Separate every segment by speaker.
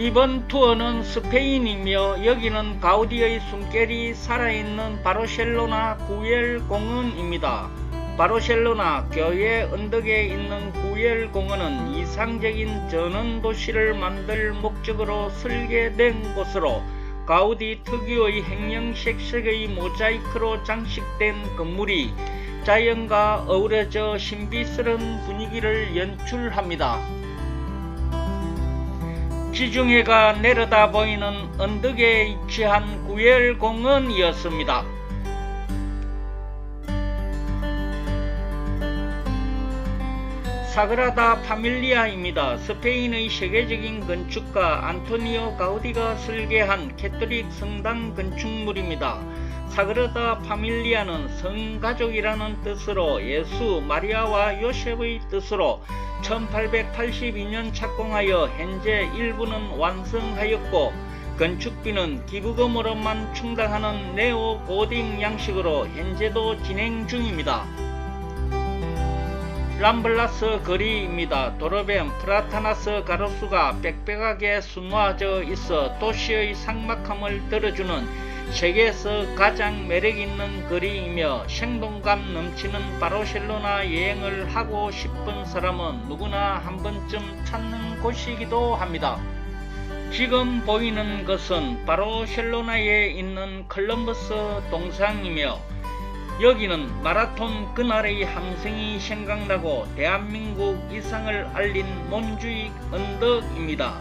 Speaker 1: 이번 투어는 스페인이며 여기는 가우디의 숨결이 살아있는 바르셀로나 구엘 공원입니다. 바르셀로나 교회 언덕에 있는 구엘 공원은 이상적인 전원 도시를 만들 목적으로 설계된 곳으로 가우디 특유의 행령 색색의 모자이크로 장식된 건물이 자연과 어우러져 신비스러운 분위기를 연출합니다. 지중해가 내려다 보이는 언덕에 위치한 구엘공원이었습니다. 사그라다 파밀리아입니다. 스페인의 세계적인 건축가 안토니오 가우디가 설계한 캐톨릭 성당 건축물입니다. 사그라다 파밀리아는 성가족이라는 뜻으로 예수, 마리아와 요셉의 뜻으로 1882년 착공하여 현재 일부는 완성하였고 건축비는 기부금으로만 충당하는 네오 고딩 양식으로 현재도 진행 중입니다. 람블라스 거리입니다. 도로변 프라타나스 가로수가 빽빽하게 수놓아져 있어 도시의 삭막함을 들어주는 세계에서 가장 매력있는 거리이며 생동감 넘치는 바르셀로나 여행을 하고 싶은 사람은 누구나 한 번쯤 찾는 곳이기도 합니다. 지금 보이는 것은 바르셀로나에 있는 컬럼버스 동상이며 여기는 마라톤 그날의 함성이 생각나고 대한민국 이상을 알린 몬주익 언덕입니다.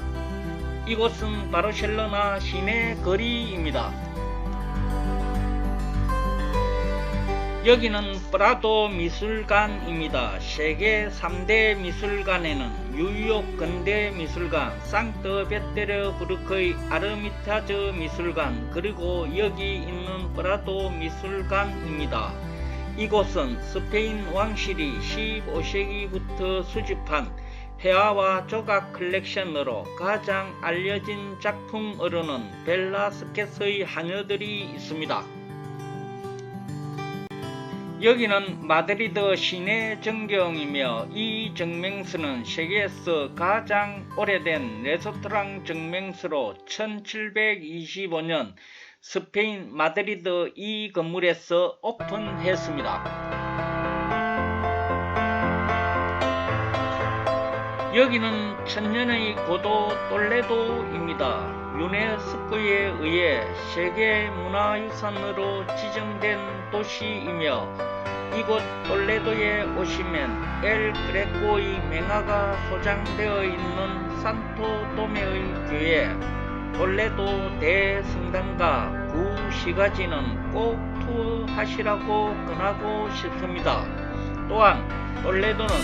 Speaker 1: 이곳은 바르셀로나 시내 거리입니다. 여기는 프라도 미술관입니다. 세계 3대 미술관에는 뉴욕 근대 미술관, 상트 베테르부르크의 아르미타즈 미술관, 그리고 여기 있는 프라도 미술관입니다. 이곳은 스페인 왕실이 15세기부터 수집한 회화와 조각 컬렉션으로 가장 알려진 작품으로는 벨라스케스의 하녀들이 있습니다. 여기는 마드리드 시내 정경이며 이 정명수는 세계에서 가장 오래된 레스토랑 정명수로 1725년 스페인 마드리드 이 건물에서 오픈했습니다. 여기는 천년의 고도 똘레도입니다. 유네스코에 의해 세계 문화유산으로 지정된 도시이며 이곳 톨레도에 오시면 엘 그레코의 맹화가 소장되어 있는 산토 도메의 교회, 톨레도 대성당과 구시가지는 꼭 투어하시라고 권하고 싶습니다. 또한 톨레도는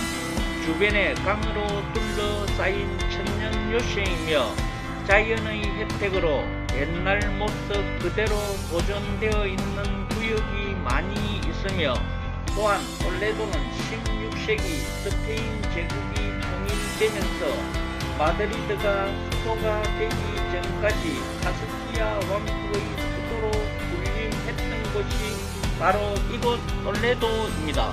Speaker 1: 주변에 강으로 둘러싸인 천년 요새이며 자연의 혜택으로 옛날 모습 그대로 보존되어 있는 구역이 많이 있으며 또한 올레도는 16세기 스페인 제국이 통일되면서 마드리드가 수도가 되기 전까지 카스티아 왕국의 수도로 군림했던 곳이 바로 이곳 올레도입니다.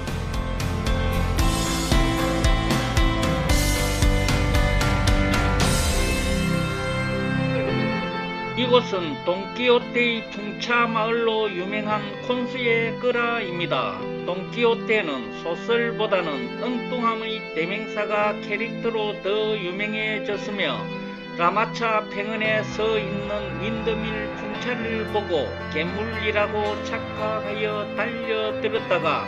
Speaker 1: 이곳은 돈키호테의 풍차 마을로 유명한 콘스의 끄라입니다. 돈키호테는 소설보다는 엉뚱함의 대명사가 캐릭터로 더 유명해졌으며 라마차 평원에 서 있는 윈드밀 풍차를 보고 괴물이라고 착각하여 달려들었다가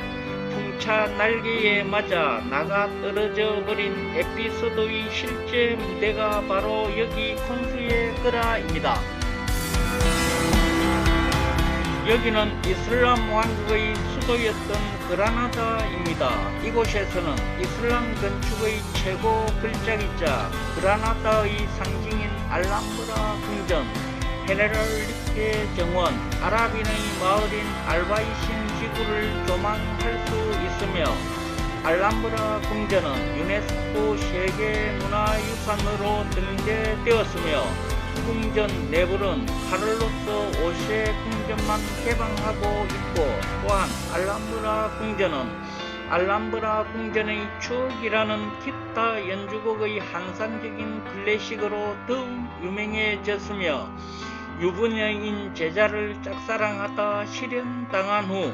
Speaker 1: 풍차 날개에 맞아 나가 떨어져 버린 에피소드의 실제 무대가 바로 여기 콘수의 끄라입니다. 여기는 이슬람 왕국의 수도였던 그라나다입니다. 이곳에서는 이슬람 건축의 최고 글자기자 그라나다의 상징인 알람브라 궁전, 헤네랄리케 정원, 아라빈의 마을인 알바이신 지구를 조망할 수 있으며 알람브라 궁전은 유네스코 세계문화유산으로 등재되었으며 궁전 내부는 카를로스 5세 궁전만 개방하고 있고 또한 알람브라 궁전은 알람브라 궁전의 추억이라는 기타 연주곡의 환상적인 클래식으로 더욱 유명해졌으며 유부녀인 제자를 짝사랑하다 실현당한 후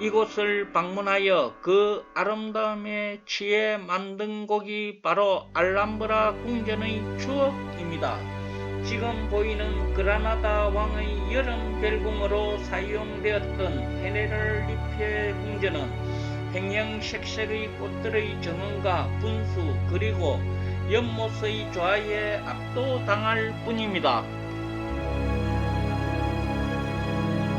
Speaker 1: 이곳을 방문하여 그 아름다움에 취해 만든 곡이 바로 알람브라 궁전의 추억입니다. 지금 보이는 그라나다 왕의 여름 별궁으로 사용되었던 페네랄리페 궁전은 행형색색의 꽃들의 정원과 분수 그리고 연못의 조화에 압도당할 뿐입니다.